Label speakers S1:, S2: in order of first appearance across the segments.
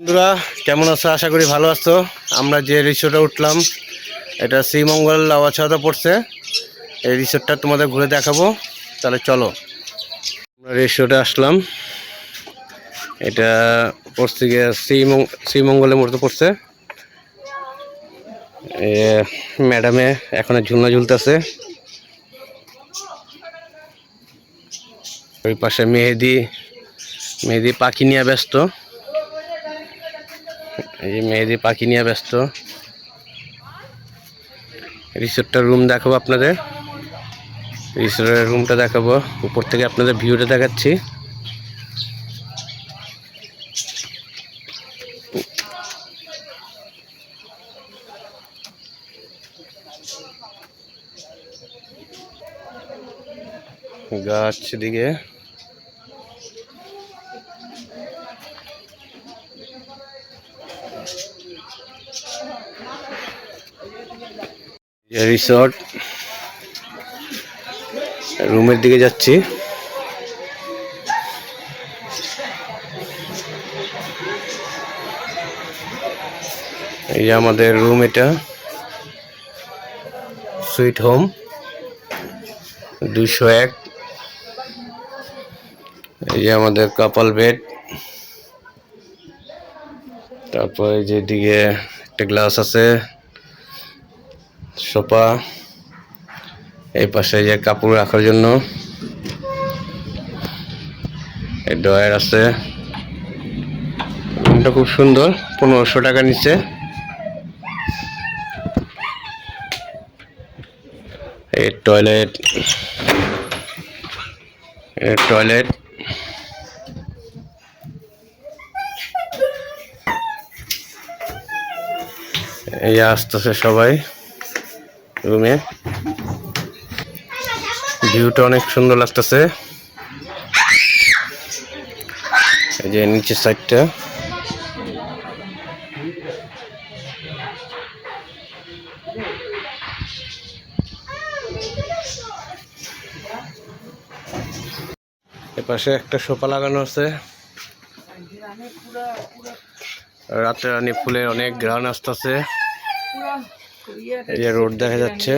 S1: বন্ধুরা, কেমন আছো? আশা করি ভালো আছো। আমরা যে রিসোর্টে উঠলাম, এটা শ্রীমঙ্গল লাওয়াছাদা পড়ছে। এই রিসোর্টটা তোমাদের ঘুরে দেখাবো। তাহলে চলো। আমরা রিসোর্টে আসলাম। এটা পড়ছে গিয়ে শ্রীমঙ্গ শ্রীমঙ্গলের মতো পড়ছে। ম্যাডামে এখনও ঝুলনা ঝুলতেছে। ওই পাশে মেহেদি মেহেদি পাখি নিয়ে ব্যস্ত। এই মেহেদি পাখি নিয়ে ব্যস্ত। রিসোর্টটার রুম দেখাবো আপনাদের। রিসোর্টের রুমটা দেখাবো। উপর থেকে আপনাদের ভিউটা দেখাচ্ছি। গাছ দিকে রিসর্ট রুমের দিকে যাচ্ছি। এই যে আমাদের রুম এটা। সুইট হোম দুশো এক। এই যে আমাদের কাপাল বেড তারপরে যেদিকে একটা গ্লাস আছে। সোফা, এই পাশে যে কাপড় রাখার জন্য এই ডয়ার আছে। রুমটা খুব সুন্দর, পনেরোশো টাকা নিচ্ছে এই টয়লেট এই টয়লেট। এই আসতেছে সবাই। রুমে। ভিউটা অনেক সুন্দর লাগতেছে। এই যে নিচের সাইডটা। এপাশে একটা সোফা লাগানো আছে। রাতে রানী ফুলের অনেক গ্রান আসতেছে। এই যে রোড দেখা যাচ্ছে।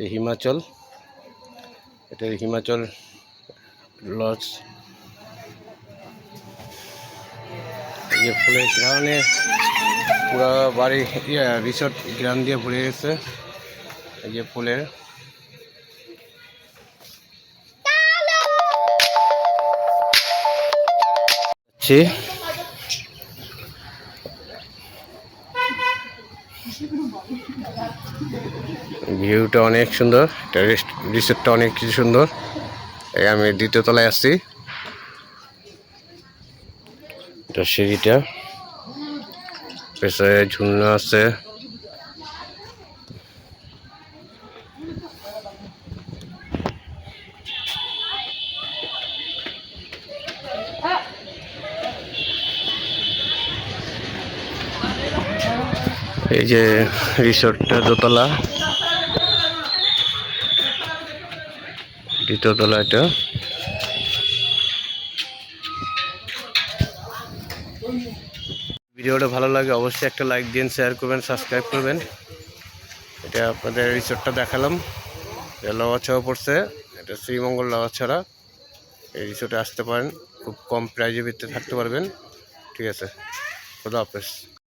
S1: এই হিমাচল। এটা হিমাচল লজ যে ফুলের গ্রাউন্ডে পুরো বাড়ি রিসোর্ট গ্রাম দিয়ে ভরে গেছে। এই যে ফুলের। যাচ্ছি। ভিউটা অনেক সুন্দর এটা রিসোর্টটা অনেক কিছু সুন্দর। এই আমি দ্বিতীয় তলায় আসছি। এটা সিঁড়িটা। পেছনে ঝুলনা আছে। এই যে রিসোর্টটা দোতলা। দ্বিতীয়তলা এটা। ভিডিওটা ভালো লাগে অবশ্যই একটা লাইক দিন শেয়ার করবেন সাবস্ক্রাইব করবেন। এটা আপনাদের রিসোর্টটা দেখালাম। লওয়াছড়া পড়ছে। এটা শ্রীমঙ্গল লওয়াছড়া এই রিসোর্টে আসতে পারেন। খুব কম প্রাইজের ভিতরে থাকতে পারবেন। ঠিক আছে। খোদা হাফেজ।